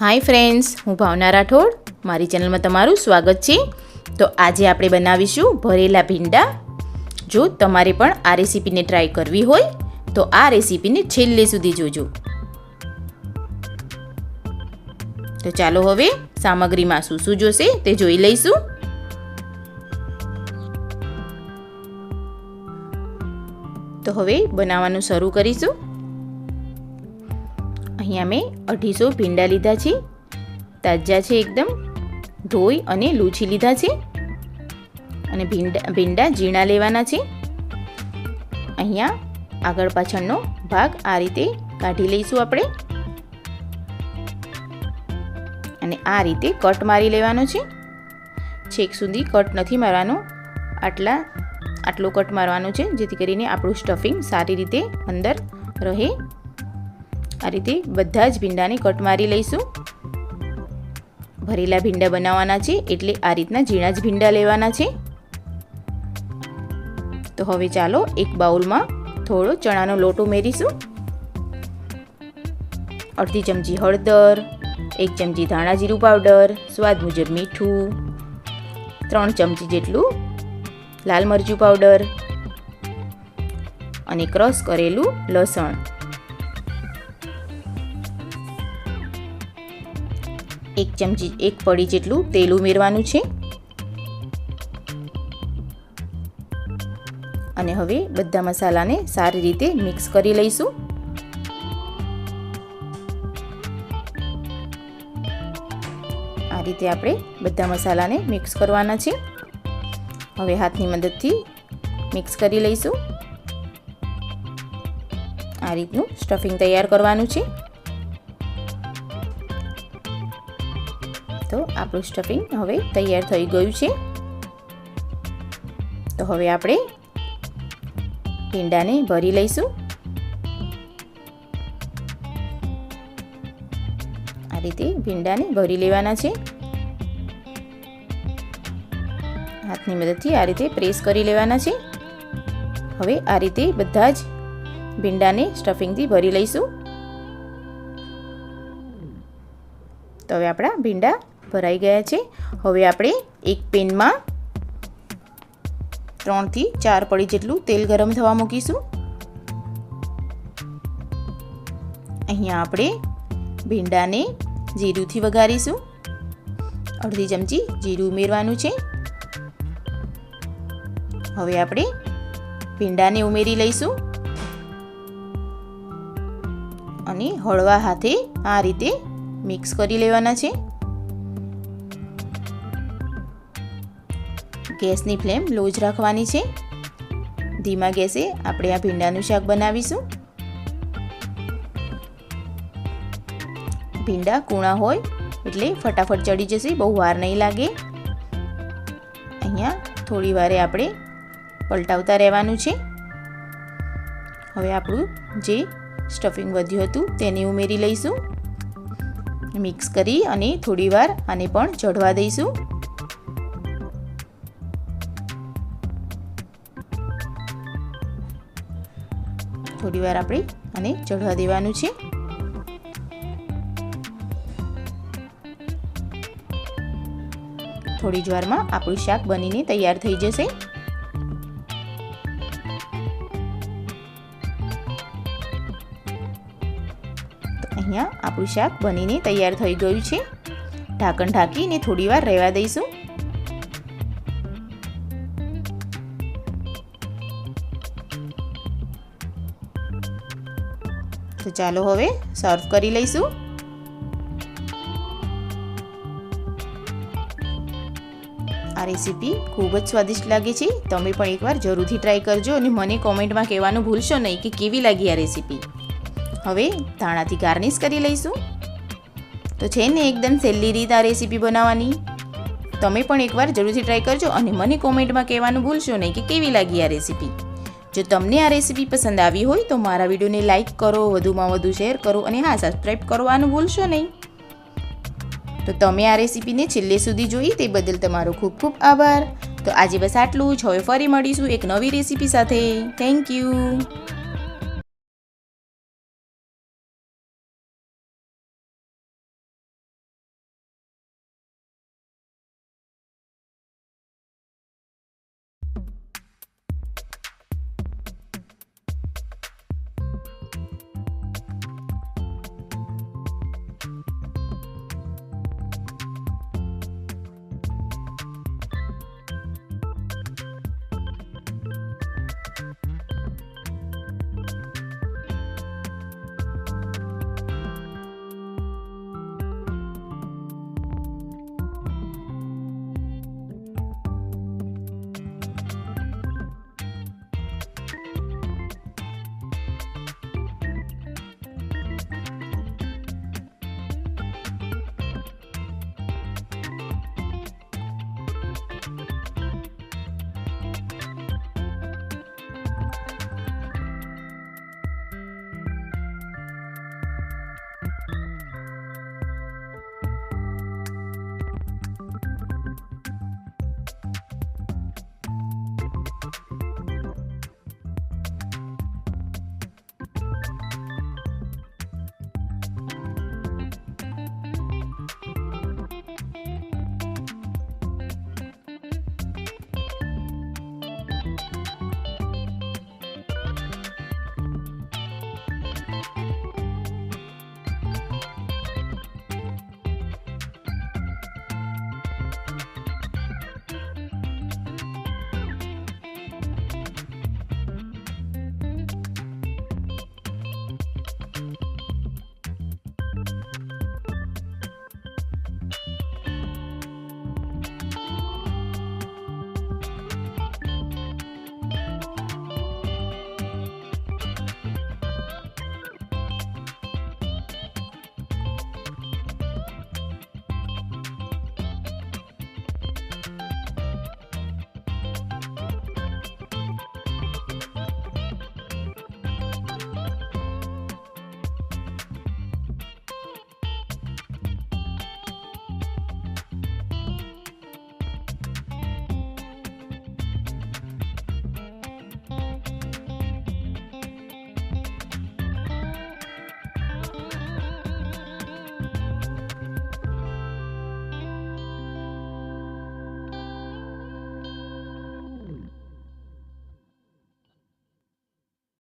Hi friends હું ભાવના રાઠોડ. મારી ચેનલમાં તમારું સ્વાગત છે. તો આજે આપણે બનાવીશું ભરેલા ભીંડા. જો તમારે પણ આ રેસીપીને ટ્રાય કરવી હોય, તો આ રેસીપીને છેલ્લે સુધી જોજો. તો ચાલો હવે સામગ્રીમાં શું શું જોશે તે જોઈ લઈશું. તો હવે બનાવવાનું શરૂ કરીશું. અહીંયા મેં અઢીસો ભીંડા લીધા છે. તાજા છે એકદમ. ધોઈ અને લૂછી લીધા છે. અને ભીંડા ભીંડા ઝીણા લેવાના છે. અહીંયા આગળ પાછળનો ભાગ આ રીતે કાઢી લઈશું આપણે. અને આ રીતે કટ મારી લેવાનો છે. છેક સુધી કટ નથી મારવાનો. આટલા, આટલો કટ મારવાનો છે, જેથી કરીને આપણું સ્ટફિંગ સારી રીતે અંદર રહે. આ રીતે બધા જ ભીંડાને કટ મારી લઈશું. ભરેલા ભીંડા બનાવવાના છે એટલે આ રીતના ઝીણા જ ભીંડા લેવાના છે. તો હવે ચાલો એક બાઉલમાં થોડો ચણાનો લોટ ઉમેરીશું. અડધી ચમચી હળદર, એક ચમચી ધાણા જીરું પાવડર, સ્વાદ મુજબ મીઠું, ત્રણ ચમચી જેટલું લાલ મરચું પાવડર અને ક્રશ કરેલું લસણ. એક ચમચી, એક પડી જેટલું તેલ ઉમેરવાનું છે. અને હવે બધા મસાલાને સારી રીતે મિક્સ કરી લઈશું. આ રીતે આપણે બધા મસાલાને મિક્સ કરવાના છે. હવે હાથની મદદથી મિક્સ કરી લઈશું. આ રીતનું સ્ટફિંગ તૈયાર કરવાનું છે. તો આપણું સ્ટફિંગ હવે તૈયાર થઈ ગયું છે. તો હવે આપણે ભીંડાને ભરી લઈશું. આ રીતે ભીંડાને ભરી લેવાના છે. હાથની મદદથી આ રીતે પ્રેસ કરી લેવાના છે. હવે આ રીતે બધા જ ભીંડાને સ્ટફિંગથી ભરી લઈશું. તો હવે આપણા ભીંડા ભરાઈ ગયા છે. હવે આપણે એક પેનમાં ત્રણથી ચાર પડી જેટલું તેલ ગરમ થવા મૂકીશું. અહીંયા આપણે ભીંડાને જીરુંથી વઘારીશું. અડધી ચમચી જીરું ઉમેરવાનું છે. હવે આપણે ભીંડાને ઉમેરી લઈશું. અને હળવા હાથે આ રીતે મિક્સ કરી લેવાના છે. ગેસની ફ્લેમ લો જ રાખવાની છે. ધીમા ગેસે આપણે આ ભીંડાનું શાક બનાવીશું. ભીંડા કૂણા હોય એટલે ફટાફટ ચડી જશે, બહુ વાર નહીં લાગે. અહીંયા થોડી વારે આપણે પલટાવતા રહેવાનું છે. હવે આપણું જે સ્ટફિંગ વધ્યું હતું તેને ઉમેરી લઈશું. મિક્સ કરી અને થોડી વાર આને પણ ચઢવા દઈશું. થોડી વાર આપણે આને ચઢવા દેવાનું છે. થોડી જ વારમાં આપણું શાક બનીને તૈયાર થઈ જશે. અહીંયા આપણું શાક બનીને તૈયાર થઈ ગયું છે. ઢાંકણ ઢાંકીને થોડી વાર રહેવા દઈશું. તો ચાલો હવે સર્વ કરી લઈશું. આ રેસીપી ખૂબ જ સ્વાદિષ્ટ લાગે છે. તમે પણ એકવાર જરૂરથી ટ્રાય કરજો અને મને કોમેન્ટમાં કહેવાનું ભૂલશો નહીં કે કેવી લાગી આ રેસીપી હવે ધાણાથી ગાર્નિશ કરી લઈશું. તો છે ને એકદમ સહેલી રીત આ રેસીપી બનાવવાની. તમે પણ એકવાર જરૂરથી ટ્રાય કરજો અને મને કોમેન્ટમાં કહેવાનું ભૂલશો નહીં કે કેવી લાગી આ રેસીપી જો તમને આ રેસીપી પસંદ આવી હોય તો મારા વિડીયોને લાઇક કરો, વધુમાં વધુ શેર કરો અને હા સબસ્ક્રાઈબ કરવાનું ભૂલશો નહીં. તો તમે આ રેસીપીને છેલ્લે સુધી જોઈ તે બદલ તમારો ખૂબ ખૂબ આભાર. તો આજે બસ આટલું જ. હવે ફરી મળીશું એક નવી રેસીપી સાથે. Thank you